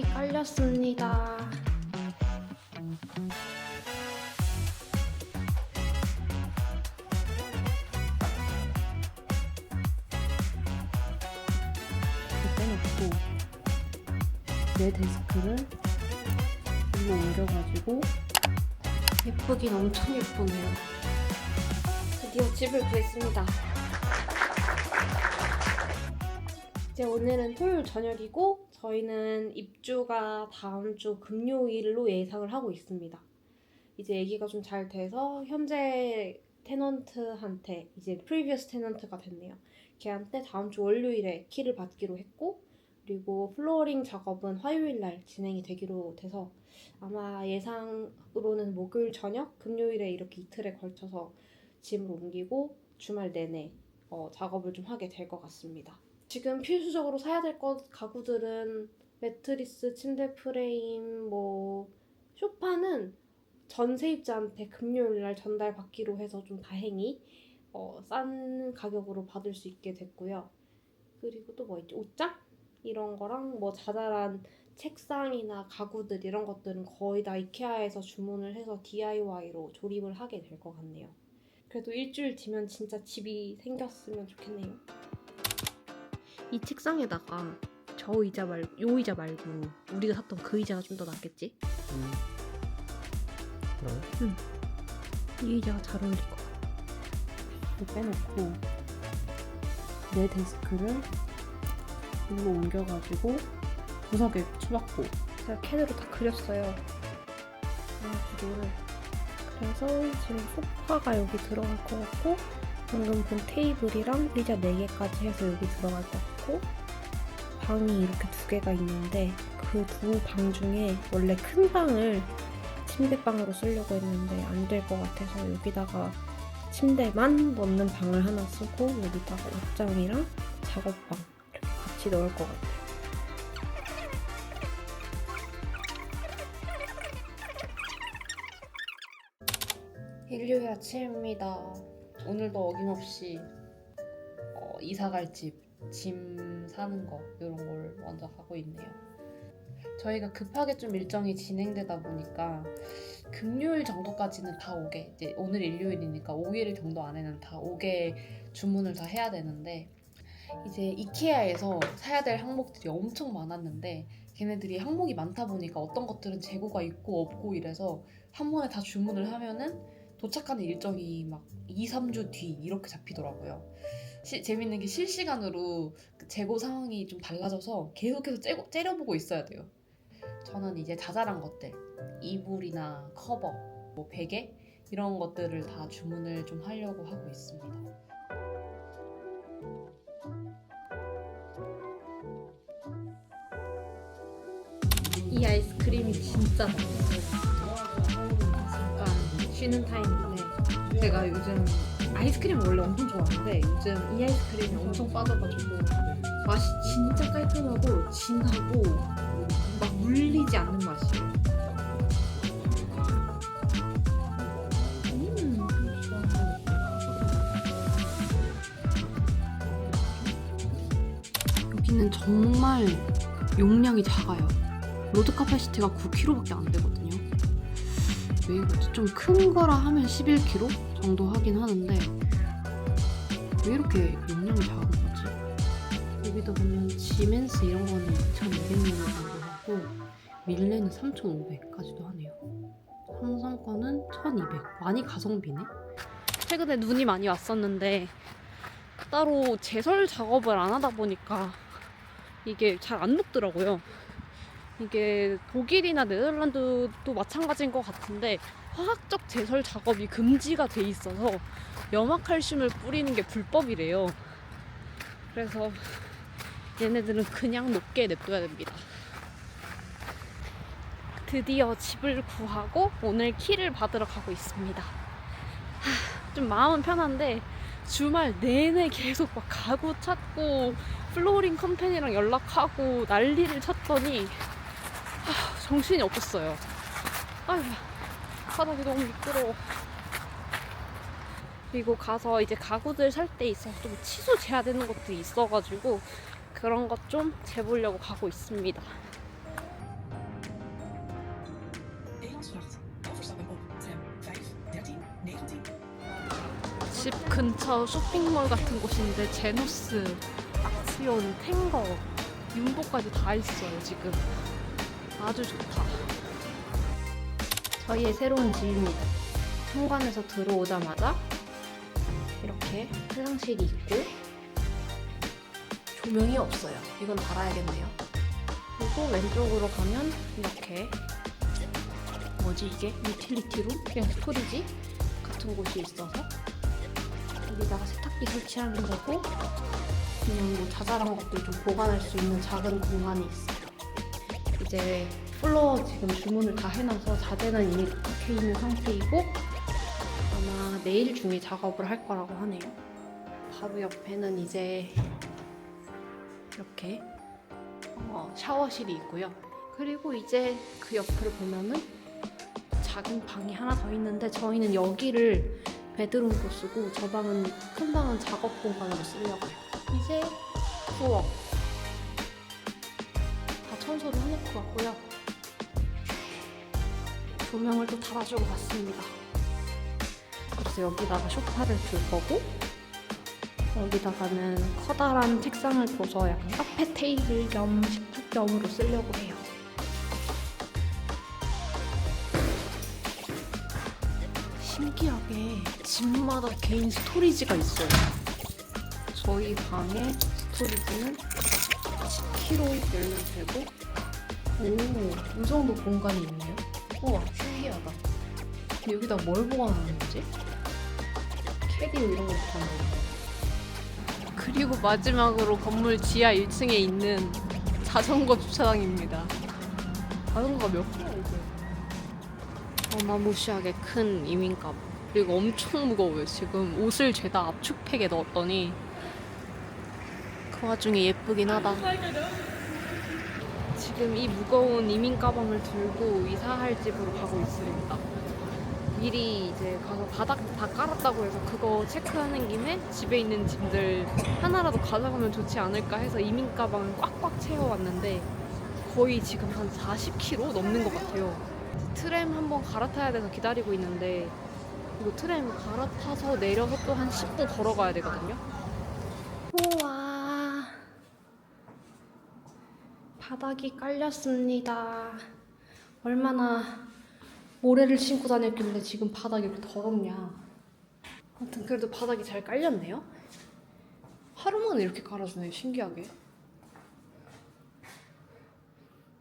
키 깔렸습니다. 빼놓고 내 데스크를 일로 옮겨가지고 예쁘긴 엄청 예쁘네요. 드디어 집을 구했습니다. 이제 오늘은 토요일 저녁이고 저희는 입주가 다음 주 금요일로 예상을 하고 있습니다. 이제 얘기가 좀 잘 돼서 현재 테넌트한테 이제 프리비어스 테넌트가 됐네요. 걔한테 다음 주 월요일에 키를 받기로 했고 그리고 플로어링 작업은 화요일 날 진행이 되기로 돼서 아마 예상으로는 목요일 저녁, 금요일에 이렇게 이틀에 걸쳐서 짐을 옮기고 주말 내내 어, 작업을 좀 하게 될 것 같습니다. 지금 필수적으로 사야 될 것 가구들은 매트리스, 침대 프레임, 뭐 소파는 전 세입자한테 금요일 날 전달 받기로 해서 좀 다행히 어, 싼 가격으로 받을 수 있게 됐고요. 그리고 또 뭐 있지? 옷장 이런 거랑 뭐 자잘한 책상이나 가구들 이런 것들은 거의 다 이케아에서 주문을 해서 DIY로 조립을 하게 될 것 같네요. 그래도 일주일 뒤면 진짜 집이 생겼으면 좋겠네요. 이 책상에다가 저 의자 말고 요 의자 말고 우리가 샀던 그 의자가 좀 더 낫겠지? 음. 그래? 이 의자가 잘 어울릴 것 같아. 이렇게 빼놓고 내 데스크를 일로 옮겨가지고 구석에 쳐박고 제가 캔으로 다 그렸어요. 이 구도를. 그래서 지금 소파가 여기 들어갈 것 같고 방금 본 테이블이랑 의자 4개까지 해서 여기 들어갈 것 같 고 방이 이렇게 두 개가 있는데 그 두 방 중에 원래 큰 방을 침대방으로 쓰려고 했는데 안 될 것 같아서 여기다가 침대만 넣는 방을 하나 쓰고 여기다가 옷장이랑 작업방 이렇게 같이 넣을 것 같아요. 일요일 아침입니다. 오늘도 어김없이 어, 이사 갈 집, 짐 사는 거 이런 걸 먼저 하고 있네요. 저희가 급하게 좀 일정이 진행되다 보니까 금요일 정도까지는 다 오게 이제 오늘 일요일이니까 5일 정도 안에는 다 오게 주문을 다 해야 되는데 이제 이케아에서 사야 될 항목들이 엄청 많았는데 걔네들이 항목이 많다 보니까 어떤 것들은 재고가 있고 없고 이래서 한 번에 다 주문을 하면은 도착하는 일정이 막 2, 3주 뒤 이렇게 잡히더라고요. 시- 재밌는 게 실시간으로 그 재고 상황이 좀 달라져서 계속해서 째고, 째려보고 있어야 돼요. 저는 이제 자잘한 것들, 이불이나 커버, 뭐 베개 이런 것들을 다 주문을 좀 하려고 하고 있습니다. 이 아이스크림이 진짜 맛있어요. 잠깐 쉬는 타임인데 제가 요즘 아이스크림 원래 엄청 좋아하는데 요즘 이 아이스크림이 엄청 빠져가지고 맛이 진짜 깔끔하고 진하고 막 물리지 않는 맛이에요. 음. 여기는 정말 용량이 작아요. 로드 카파시티가 9kg밖에 안 되거든요. 왜 이거지? 좀 큰 거라 하면 11kg 정도 하긴 하는데 왜 이렇게 용량이 작은 거지? 여기도 보면 지멘스 이런 거는 2,200ml 정도 하고 밀레는 3,500까지도 하네요. 삼성 거는 1,200. 많이 가성비네. 최근에 눈이 많이 왔었는데 따로 제설 작업을 안 하다 보니까 이게 잘 안 녹더라고요. 이게 독일이나 네덜란드도 마찬가지인 것 같은데 화학적 제설 작업이 금지가 돼 있어서 염화칼슘을 뿌리는 게 불법이래요. 그래서 얘네들은 그냥 녹게 냅둬야 됩니다. 드디어 집을 구하고 오늘 키를 받으러 가고 있습니다. 하, 좀 마음은 편한데 주말 내내 계속 막 가구 찾고 플로어링 컴퍼니랑 연락하고 난리를 쳤더니 하, 정신이 없었어요. 아휴, 바닥이 너무 미끄러워. 그리고 가서 이제 가구들 살 때 있어서 좀 취소돼야 되는 것도 있어가지고 그런 것 좀 재보려고 가고 있습니다. 집 근처 쇼핑몰 같은 곳인데 제노스, 악시온, 탱거, 윤보까지 다 있어요 지금 아주 좋다. 저희의 새로운 집입니다. 현관에서 들어오자마자 이렇게 화장실이 있고 조명이 없어요. 이건 달아야겠네요. 그리고 왼쪽으로 가면 이렇게 뭐지 이게 유틸리티 룸 그냥 스토리지 같은 곳이 있어서 여기다가 세탁기 설치하는 거고 그냥 뭐 자잘한 것들 좀 보관할 수 있는 작은 공간이 있어요. 이제 플로어 지금 주문을 다 해놔서 자재는 이미 도착해 있는 상태이고 아마 내일 중에 작업을 할 거라고 하네요. 바로 옆에는 이제 이렇게 어, 샤워실이 있고요. 그리고 이제 그 옆을 보면은 작은 방이 하나 더 있는데 저희는 여기를 베드룸으로 쓰고 저 방은 큰 방은 작업 공간으로 쓰려고요. 이제 부엌 다 청소를 해놓고 왔고요. 조명을 또 달아주고 왔습니다. 그래서 여기다가 소파를 둘 거고 여기다가는 커다란 책상을 둬서 약간 카페 테이블 겸 식탁 겸으로 쓰려고 해요. 신기하게 집마다 개인 스토리지가 있어요. 저희 방의 스토리지는 10kg 열면 되고 오, 이 정도 공간이 있네요. 우와, 신기하다. 근데 여기다 뭘 보관하는 거지? 캐디오 이런 거 보관하는 거. 그리고 마지막으로 건물 지하 1층에 있는 자전거 주차장입니다. 자전거가 몇 개야 이게? 어마무시하게 큰 이민가방. 그리고 엄청 무거워요. 지금 옷을 죄다 압축팩에 넣었더니 그 와중에 예쁘긴 하다. 지금 이 무거운 이민 가방을 들고 이사할 집으로 가고 있습니다. 미리 이제 가서 바닥 다 깔았다고 해서 그거 체크하는 김에 집에 있는 짐들 하나라도 가져가면 좋지 않을까 해서 이민 가방을 꽉꽉 채워왔는데 거의 지금 한 40kg 넘는 것 같아요. 트램 한번 갈아타야 돼서 기다리고 있는데 이거 트램 갈아타서 내려서 또 한 10분 걸어가야 되거든요. 우와. 바닥이 깔렸습니다. 얼마나 모래를 신고 다녔길래 지금 바닥이 이렇게 더럽냐. 아무튼 그래도 바닥이 잘 깔렸네요. 하루 만에 이렇게 깔아주네, 신기하게.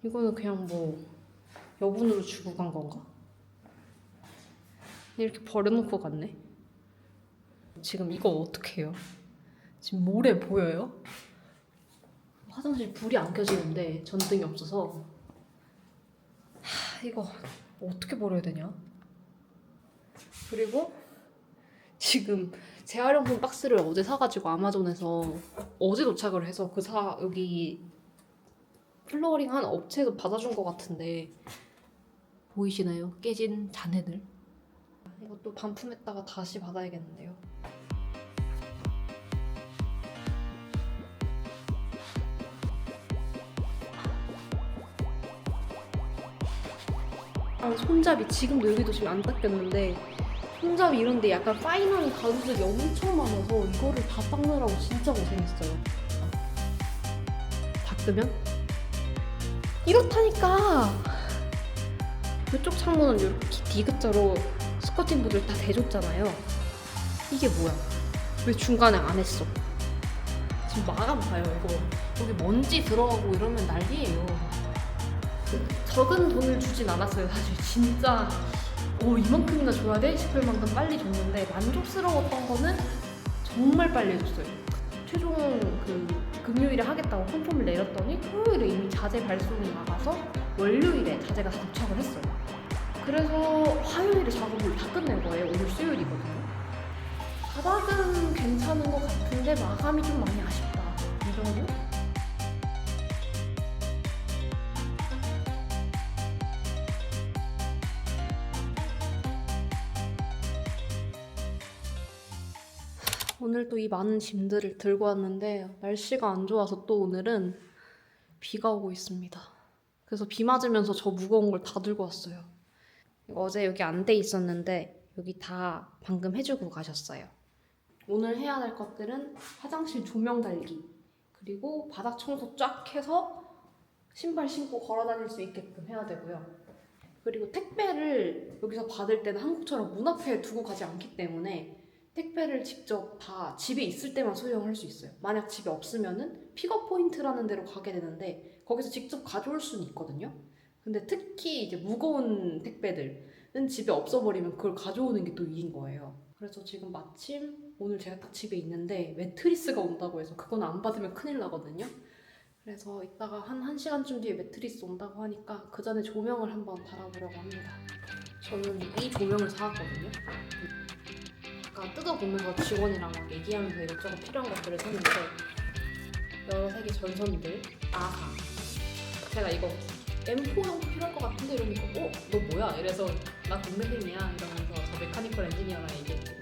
이거는 그냥 뭐 여분으로 주고 간 건가? 이렇게 버려놓고 갔네. 지금 이거 어떻게 해요? 지금 모래 보여요? 화장실 불이 안 켜지는데 전등이 없어서 하, 이거 어떻게 버려야 되냐? 그리고 지금 재활용품 박스를 어제 사가지고 아마존에서 어제 도착을 해서 그 사 여기 플로어링 한 업체에서 받아준 것 같은데 보이시나요? 깨진 잔해들 이것도 반품했다가 다시 받아야겠는데요. 손잡이 지금도 여기도 지금 안 닦였는데 손잡이 이런데 약간 파인한 가루들이 엄청 많아서 이거를 다 닦느라고 진짜 고생했어요. 닦으면 이렇다니까. 이쪽 창문은 이렇게 디귿자로 스커팅 보드를 다 대줬잖아요. 이게 뭐야? 왜 중간에 안 했어? 지금 마감 봐요 이거. 여기 먼지 들어가고 이러면 난리예요. 적은 돈을 주진 않았어요. 사실 진짜 오 이만큼이나 줘야 돼 싶을 만큼 빨리 줬는데 만족스러웠던 거는 정말 빨리 해줬어요. 최종 그 금요일에 하겠다고 컨펌을 내렸더니 토요일에 이미 자재 발송이 나가서 월요일에 자재가 다 도착을 했어요. 그래서 화요일에 작업을 다 끝낸 거예요. 오늘 수요일이거든요. 바닥은 괜찮은 것 같은데 마감이 좀 많이 아쉽다. 이 정도? 오늘 또 이 많은 짐들을 들고 왔는데 날씨가 안 좋아서 또 오늘은 비가 오고 있습니다. 그래서 비 맞으면서 저 무거운 걸 다 들고 왔어요. 어제 여기 안 돼 있었는데 여기 다 방금 해주고 가셨어요. 오늘 해야 될 것들은 화장실 조명 달기 그리고 바닥 청소 쫙 해서 신발 신고 걸어 다닐 수 있게끔 해야 되고요. 그리고 택배를 여기서 받을 때는 한국처럼 문 앞에 두고 가지 않기 때문에 택배를 직접 다 집에 있을 때만 소용할 수 있어요. 만약 집에 없으면은 픽업 포인트라는 데로 가게 되는데 거기서 직접 가져올 수는 있거든요. 근데 특히 이제 무거운 택배들은 집에 없어버리면 그걸 가져오는 게 또 일인 거예요. 그래서 지금 마침 오늘 제가 딱 집에 있는데 매트리스가 온다고 해서 그건 안 받으면 큰일 나거든요. 그래서 이따가 한 1시간쯤 뒤에 매트리스 온다고 하니까 그 전에 조명을 한번 달아보려고 합니다. 저는 이 조명을 사왔거든요. 아까 뜯어보면서 직원이랑 막 얘기하면서 이것저것 필요한 것들을 샀는데 여러 색의 전선들 아하 제가 이거 M4용 필요할 것 같은데 이러니까 어? 너 뭐야? 이래서 나 동생이야 이러면서 저 메카니컬 엔지니어랑 얘기했지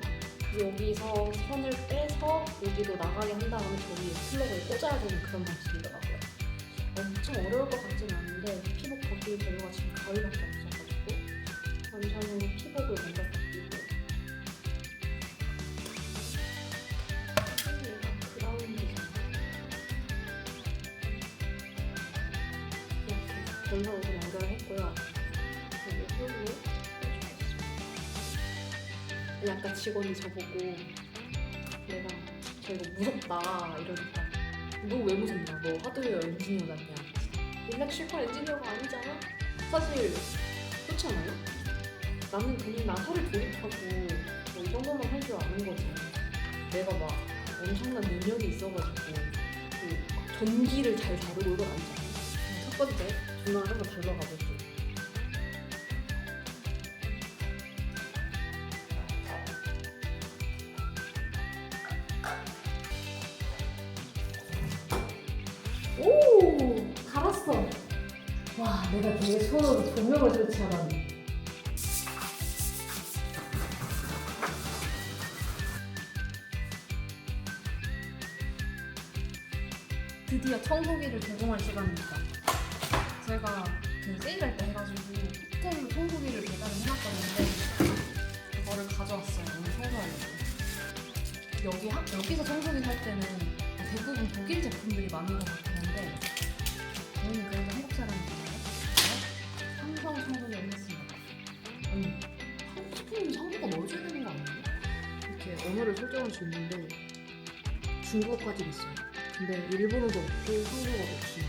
여기서 선을 빼서 여기로 나가게 한 다음에 저기 플러그를 꽂아야 되는 그런 방식이더라고요 엄청 어려울 것 같진 않은데 피복 바뀔 재료가 지금 가위밖에 없어가지고 잠시만요 피복을 먼저 이렇게 전선으로 연결을 했고요. 여기 홀로. 아까 직원이 저보고 내가 저 이거 무섭다 이러니까 너 왜 무섭냐? 너 하드웨어 엔지니어잖냐? 일렉트리컬 엔지니어가 아니잖아? 사실 그렇지 않아요? 나는 그냥 나사를 조립하고 뭐 이 정도만 할 줄 아는 거지. 내가 막 엄청난 능력이 있어가지고 그 전기를 잘 다루고 이건 아니잖아. 첫 번째 조명을 한번 달러가보죠. 오! 달았어. 와, 내가 내 손으로 조명을 설치하다니. 드디어 청소기를 개봉할 시간입니다. 제가 그 세일할 때 해가지고 폭탄 청소기를 배달을 해놨었는데 그거를 가져왔어요. 오늘 청소하려고. 여기 학- 여기서 청소기 살 때는 대부분 독일 제품들이 많은 것 같았는데 저희는 그래도 한국 사람이잖아요. 삼성 청소기를 했습니다. 아니 한국 제품은 한국어 넣어줘야 되는 거 아니에요? 이렇게 언어를 설정할 수 있는데 중국어까지 있어요. 근데 일본어도 없고 한국어도 없이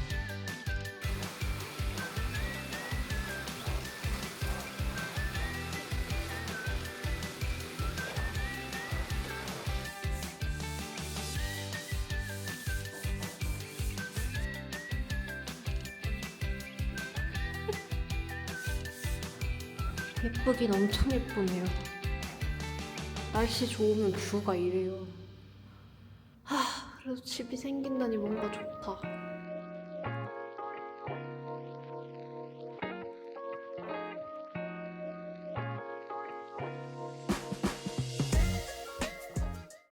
예쁘긴 엄청 예쁘네요. 날씨 좋으면 뷰가 이래요. 하, 그래도 집이 생긴다니 뭔가 좋다.